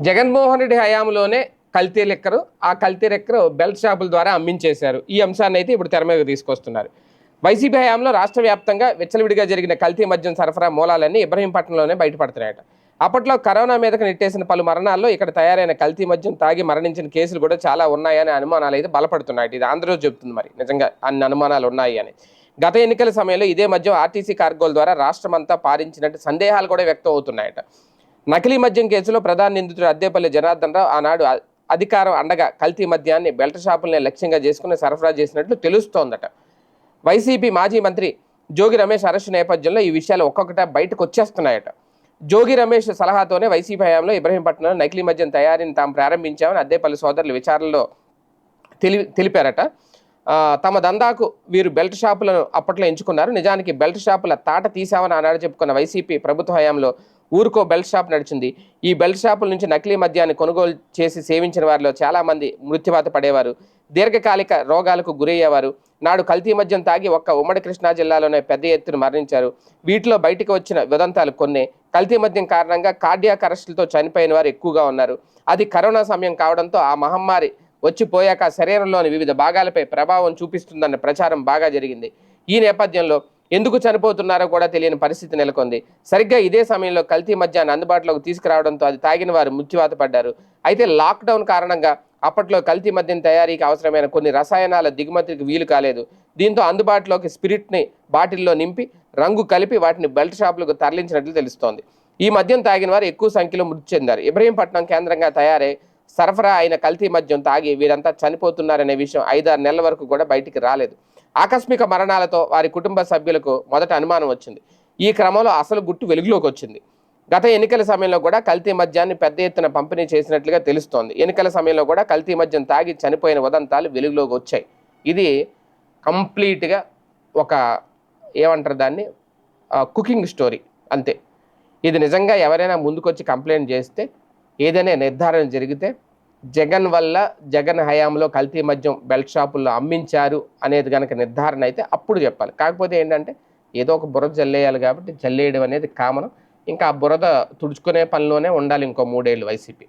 జగన్మోహన్ రెడ్డి హయాంలోనే కల్తీ లెక్కరు ఆ కల్తీ లెక్కరు బెల్ట్ షాపుల ద్వారా అమ్మించేశారు. ఈ అంశాన్ని అయితే ఇప్పుడు తెర మీద తీసుకొస్తున్నారు. వైసీపీ హయాంలో రాష్ట్ర వ్యాప్తంగా విచ్చలవిడిగా జరిగిన కల్తీ మద్యం సరఫరా మూలాలన్నీ ఇబ్రహీంపట్నంలోనే బయటపడుతున్నాయట. అప్పట్లో కరోనా మీదకు నెట్టేసిన పలు మరణాల్లో ఇక్కడ తయారైన కల్తీ మద్యం తాగి మరణించిన కేసులు కూడా చాలా ఉన్నాయనే అనుమానాలు అయితే బలపడుతున్నాయి ఇది ఆంధ్రజ్యోతి చెబుతుంది మరి. నిజంగా అన్ని అనుమానాలు ఉన్నాయి అని. గత ఎన్నికల సమయంలో ఇదే మద్యం ఆర్టీసీ కార్గోల ద్వారా రాష్ట్రమంతా పారించినట్టు సందేహాలు కూడా వ్యక్తం అవుతున్నాయట. నకిలీ మద్యం కేసులో ప్రధాన నిందితుడు అద్దేపల్లి జనార్దన్ రావు ఆనాడు అధికారం అండగా కల్తీ మద్యాన్ని బెల్ట్ షాపులనే లక్ష్యంగా చేసుకుని సరఫరా చేసినట్లు తెలుస్తోందట. వైసీపీ మాజీ మంత్రి జోగి రమేష్ అరెస్టు నేపథ్యంలో ఈ విషయాలు ఒక్కొక్కట బయటకు వచ్చేస్తున్నాయట. జోగి రమేష్ సలహాతోనే వైసీపీ హయాంలో ఇబ్రహీంపట్నంలో నకిలీ మద్యం తయారీని తాము ప్రారంభించామని అద్దేపల్లి సోదరులు విచారణలో తెలి తెలిపారట. తమ దందాకు వీరు బెల్ట్ షాపులను అప్పట్లో ఎంచుకున్నారు. నిజానికి బెల్ట్ షాపుల తాట తీసామని ఆనాడు చెప్పుకున్న వైసీపీ ప్రభుత్వ హయాంలో ఊరుకో బెల్ట్ షాప్ నడిచింది. ఈ బెల్ట్ షాపుల నుంచి నకిలీ మద్యాన్ని కొనుగోలు చేసి సేవించిన వారిలో చాలామంది మృత్యువాత పడేవారు. దీర్ఘకాలిక రోగాలకు గురయ్యేవారు. నాడు కల్తీ మద్యం తాగి ఒక్క ఉమ్మడి కృష్ణా జిల్లాలోనే పెద్ద ఎత్తున మరణించారు. వీటిలో బయటకు వచ్చిన విదంతాలు కొన్ని. కల్తీ మద్యం కారణంగా కార్డియాక్ అరెస్టులతో చనిపోయిన వారు ఎక్కువగా ఉన్నారు. అది కరోనా సమయం కావడంతో ఆ మహమ్మారి వచ్చిపోయాక శరీరంలోని వివిధ భాగాలపై ప్రభావం చూపిస్తుందన్న ప్రచారం బాగా జరిగింది. ఈ నేపథ్యంలో ఎందుకు చనిపోతున్నారో కూడా తెలియని పరిస్థితి నెలకొంది. సరిగ్గా ఇదే సమయంలో కల్తీ మద్యాన్ని అందుబాటులోకి తీసుకురావడంతో అది తాగిన వారు మృత్యువాత పడ్డారు. అయితే లాక్డౌన్ కారణంగా అప్పట్లో కల్తీ మద్యం తయారీకి అవసరమైన కొన్ని రసాయనాల దిగుమతికి వీలు కాలేదు. దీంతో అందుబాటులోకి స్పిరిట్ని బాటిల్లో నింపి రంగు కలిపి వాటిని బెల్ట్ షాపులకు తరలించినట్లు తెలుస్తోంది. ఈ మద్యం తాగిన వారు ఎక్కువ సంఖ్యలో మృతి చెందారు. ఇబ్రహీంపట్నం కేంద్రంగా తయారై సరఫరా అయిన కల్తీ మద్యం తాగి వీరంతా చనిపోతున్నారనే విషయం ఐదారు నెలల వరకు కూడా బయటికి రాలేదు. ఆకస్మిక మరణాలతో వారి కుటుంబ సభ్యులకు మొదట అనుమానం వచ్చింది. ఈ క్రమంలో అసలు గుట్టు వెలుగులోకి వచ్చింది. గత ఎన్నికల సమయంలో కూడా కల్తీ మద్యాన్ని పెద్ద ఎత్తున పంపిణీ చేసినట్లుగా తెలుస్తోంది. ఎన్నికల సమయంలో కూడా కల్తీ మద్యం తాగి చనిపోయిన ఉదంతాలు వెలుగులోకి వచ్చాయి. ఇది కంప్లీట్గా ఒక ఏమంటారు దాన్ని? కుకింగ్ స్టోరీ అంతే. ఇది నిజంగా ఎవరైనా ముందుకొచ్చి కంప్లైంట్ చేస్తే ఏదైనా నిర్ధారణ జరిగితే జగన్ వల్ల జగన్ హయాంలో కల్తీ మద్యం బెల్ట్ షాపుల్లో అమ్మించారు అనేది కనుక నిర్ధారణ అయితే అప్పుడు చెప్పాలి. కాకపోతే ఏంటంటే ఏదో ఒక బురద జల్లేయాలి కాబట్టి జల్లేయడం అనేది కామన్. ఇంకా ఆ బురద తుడుచుకునే పనిలోనే ఉండాలి ఇంకో మూడేళ్ళు వైసీపీ.